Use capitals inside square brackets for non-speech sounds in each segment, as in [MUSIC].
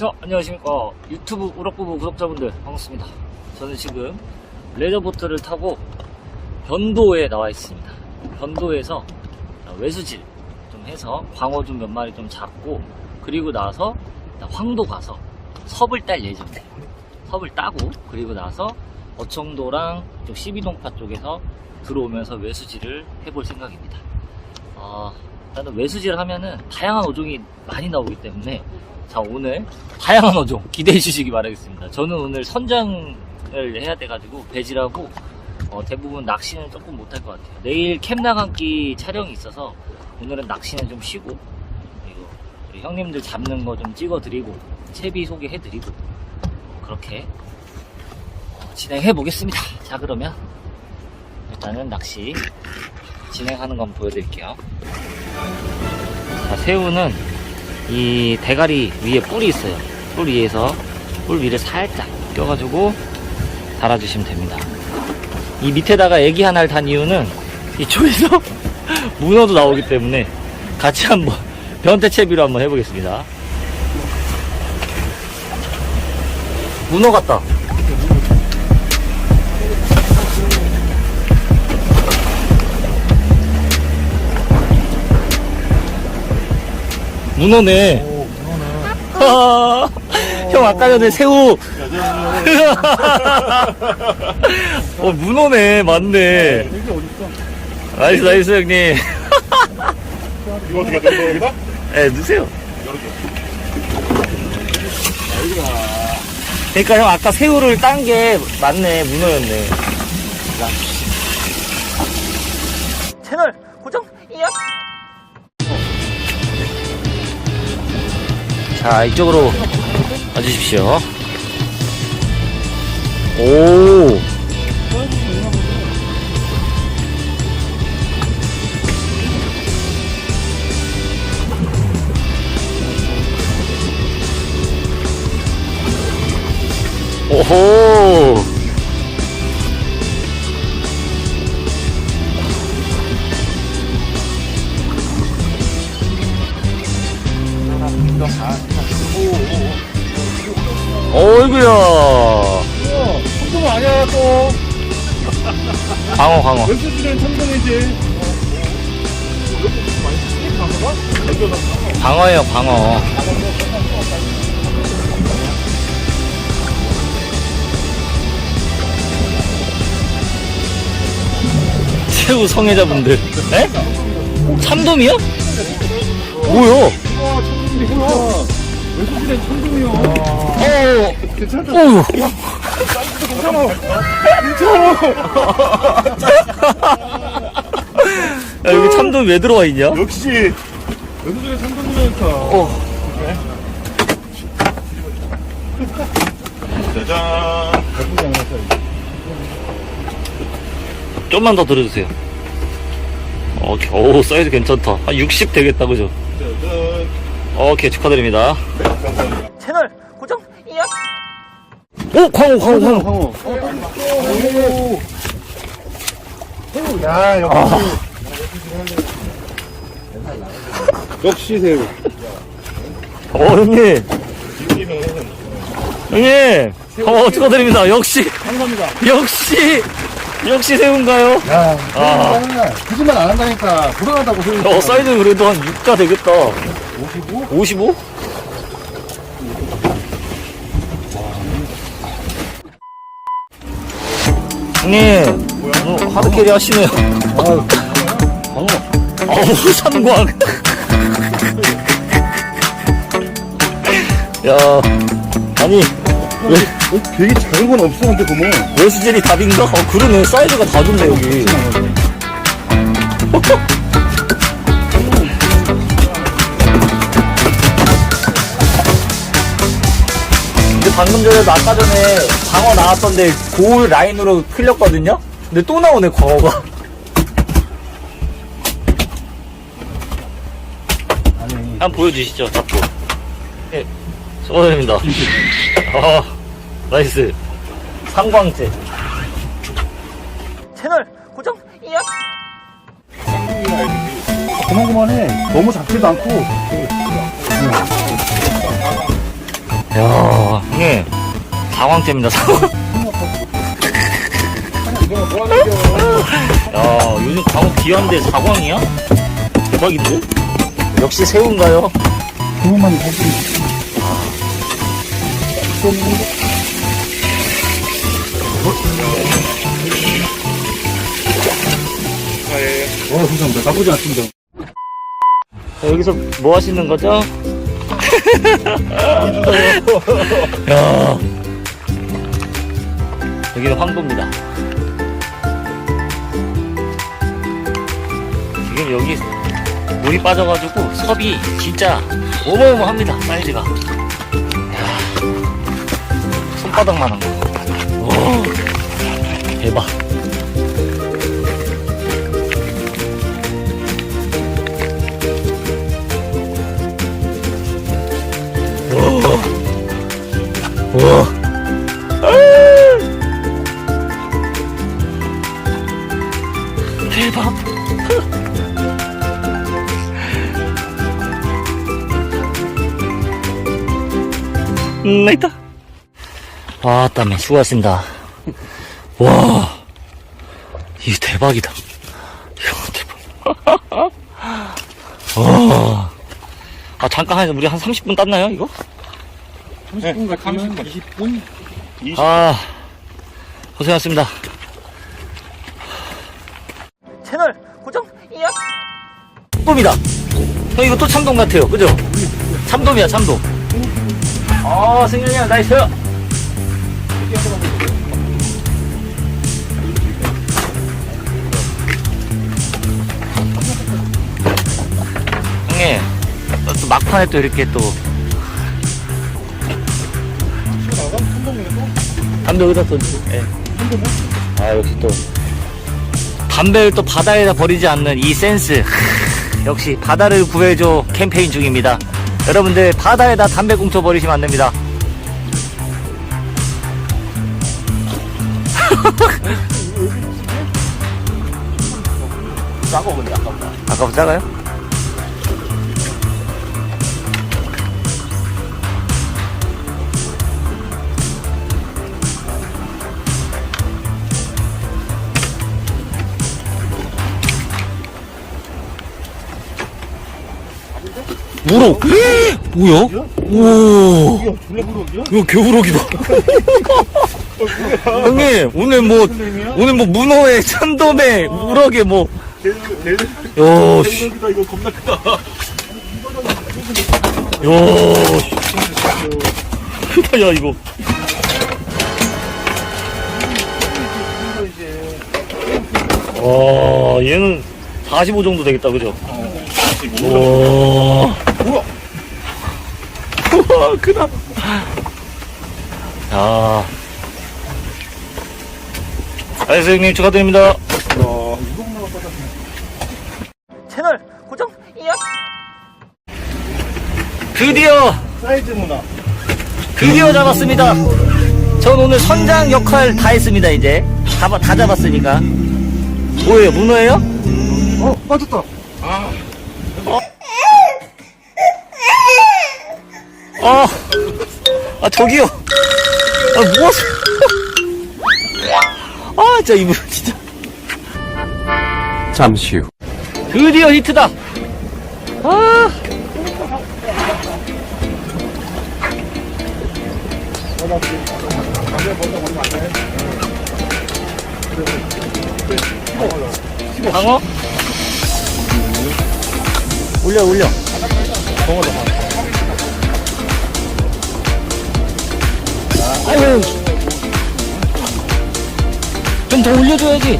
자, 안녕하십니까. 유튜브 우럭부부 구독자분들, 반갑습니다. 저는 지금 레저보트를 타고 변도에 나와 있습니다. 변도에서 외수질 좀 해서 광어 좀 몇 마리 좀 잡고, 그리고 나서 황도 가서 섭을 딸 예정이에요. 섭을 따고, 그리고 나서 어청도랑 이쪽 12동파 쪽에서 들어오면서 외수질을 해볼 생각입니다. 아, 일단은 외수질 하면은 다양한 어종이 많이 나오기 때문에 자 오늘 다양한 어종 기대해 주시기 바라겠습니다. 저는 오늘 선장을 해야 돼가지고 배지라고 어, 대부분 낚시는 조금 못할 것 같아요. 내일 캠 나간기 촬영이 있어서 오늘은 낚시는 좀 쉬고 그리고 우리 형님들 잡는 거 좀 찍어 드리고 채비 소개해 드리고 그렇게 어, 진행해 보겠습니다. 자 그러면 일단은 낚시 진행하는 거 한번 보여드릴게요. 자 새우는 이 대가리 위에 뿔이 있어요. 뿔 위에서 뿔 위를 살짝 껴가지고 달아주시면 됩니다. 이 밑에다가 애기 하나를 단 이유는 이쪽에서 [LAUGHS] 문어도 나오기 때문에 같이 한번 변태채비로 한번 해보겠습니다. 문어 같다. 문어네. 아, 형 아까 전에 새우. [LAUGHS] 어 문어네 맞네. 여기 어딨어? 나이스 나이스 형님. 이거 어떻게 넣어 여기다? 예 넣으세요. 그러니까 형 아까 새우를 딴 게 맞네 문어였네. 자. 채널 고정. 이야. 자 이쪽으로 와주십시오. 오. 오호. 또. 광어, 광어. 웹스들은 청동이지. 광어예요, 광어. 새우 성애자분들. 에? 참돔이요? 뭐요? 와 청동이 뭐야? 웹스들은 청동이요. 어, 괜찮다. 괜찮아. 괜찮아. 야, 여기 참돔 왜 들어와 있냐? 역시 웹스들은 청동이니까. 어. 짜잔. 예쁘지 않았어. 좀만 더 들어주세요. 어, 겨우 사이즈 괜찮다. 한 60 되겠다, 그죠? 짜잔. 오케이, 축하드립니다. 감사합니다. 채널 고정, 이야. 오, 광어, 광어, 광어. 오. 야 역시. 역시 새우. 어, 형님. 형님. 어, 축하드립니다. 역시, 감사합니다. 역시, 역시 새우인가요? 야, 아. 거짓말 안 한다니까 불안하다고 소리. 어, 사이즈 그래도 한 6가 되겠다. 55? 55? 형님, 오늘 하드캐리 하시네요. 아유, 방어. 어우, 삼광. 야, 아니, 왜, 어, 되게 작은 건 없어, 근데 보면. 외수젤이 답인가? 어, 그러네. 사이즈가 다 좋네, 여기. 방금 전에도 아까 전에 광어 나왔던데 고울 라인으로 틀렸거든요? 근데 또 나오네. 아니, 한번 보여주시죠, 잡고. 예, 수고드립니다. [LAUGHS] 아, 나이스. 상광제. 채널 고정, 이야. 그만 그만해. 너무 작지도 않고. 야, 뭐 하는 겨? 야, 요즘 광어 귀한데 사광이야? 대박인데? 역시 새우인가요? 그거만 다시. 와, 감사합니다. 나쁘지 않습니다. 자, 여기서 뭐 하시는 거죠? 야, 여기는 황도입니다. 지금 여기 물이 빠져가지고 섭이 진짜 어마어마합니다 사이즈가. 야, 손바닥만한 거. 오, 대박. 우와. 대박. 음, 나 있다. 아, 땀에 수고하셨습니다. 와, 이 대박이다. 이거 대박. 와. [LAUGHS] 아, 잠깐 한, 우리 한 30분 땄나요, 이거? 30분 같으면 20분? 아, 고생하셨습니다. 채널 고정, 이야. 참돔이다. 형, 이거 또 참돔 같아요. 그죠? 참돔이야, 참돔. 아, 승현이야, 나이스. 형님, 또, 또 막판에 또 이렇게 또. 담배 여기다 던지고. 예. 아, 역시 또. 담배를 또 바다에다 버리지 않는 이 센스. 하, 역시 바다를 구해줘 캠페인 중입니다. 여러분들 바다에다 담배 꽁초 버리시면 안 됩니다. 작아 근데 아깝다. 아깝다 작아요? 우럭! 뭐야? 오! 이거 졸라? 이거 개우럭이다. 형님, 오늘 뭐, 오늘 뭐, 문어에, 참돔에, 우럭에 뭐, 요, 씨, 대박이다, 이거 겁나 크다. 요, 씨. 크다, 야, 이거. 와, 얘는 45 정도 되겠다, 그죠? 우와. 우와. 우와, 크다. 야. 알겠어요, 형님, 축하드립니다. 빠졌네. 채널 고정, 이야. 드디어, 사이즈 문화. 드디어 잡았습니다. 전 오늘 선장 역할 다 했습니다, 이제. 다, 봐- 다 잡았으니까. 뭐예요, 문어예요? 어, 빠졌다. 아, 아, 아, 저기요. 아, 뭐? 아, 진짜 이분, 진짜. 잠시 후. 드디어 히트다. 아. 방어? 올려 올려. 방어다 방어. 아유. 좀 더 올려줘야지.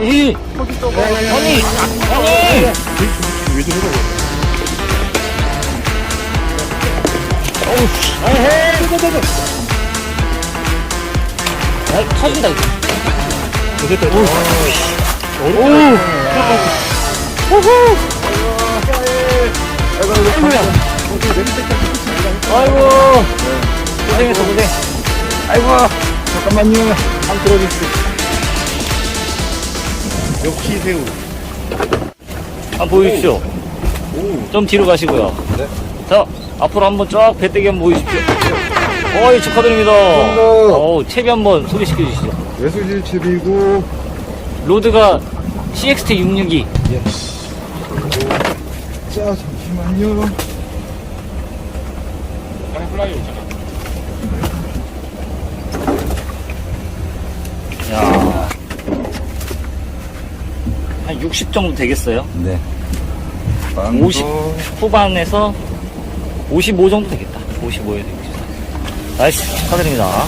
에이. 아니, 아니. 어우, 에헤이. 아, 터진다, 이거. 됐다. 오. 어렵다. 우후. 아이고야. 아이고. 고생했어, 고생. 아이고. 잠깐만요. 한 들어주세요. 역시 새우. 한번 보여주십시오. 오. 좀 뒤로 가시고요. 네. 자, 앞으로 한번 쫙 배때기 한번 보여주십시오. 어이, 축하드립니다. 어우, 채비 한번 소개시켜 주시죠. 외수질 칩이고 로드가 CXT 662. 자 잠시만요 야. 한 60 정도 되겠어요? 네50 후반에서 55 정도 되겠다. 55에서 64. 나이스. 축하드립니다.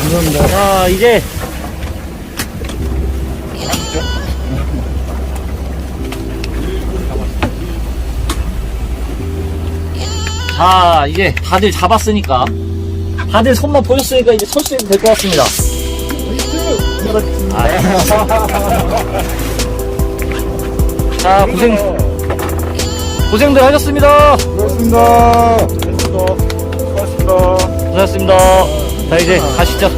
감사합니다 자, 이제. 자, 이제 다들 잡았으니까. 다들 손만 보였으니까 이제 설수 해도 될 것 같습니다. 아, [LAUGHS] 자, 고생, 고생들 하셨습니다. 수고하셨습니다 수고하셨습니다 고생하셨습니다. 자, 이제 가시죠.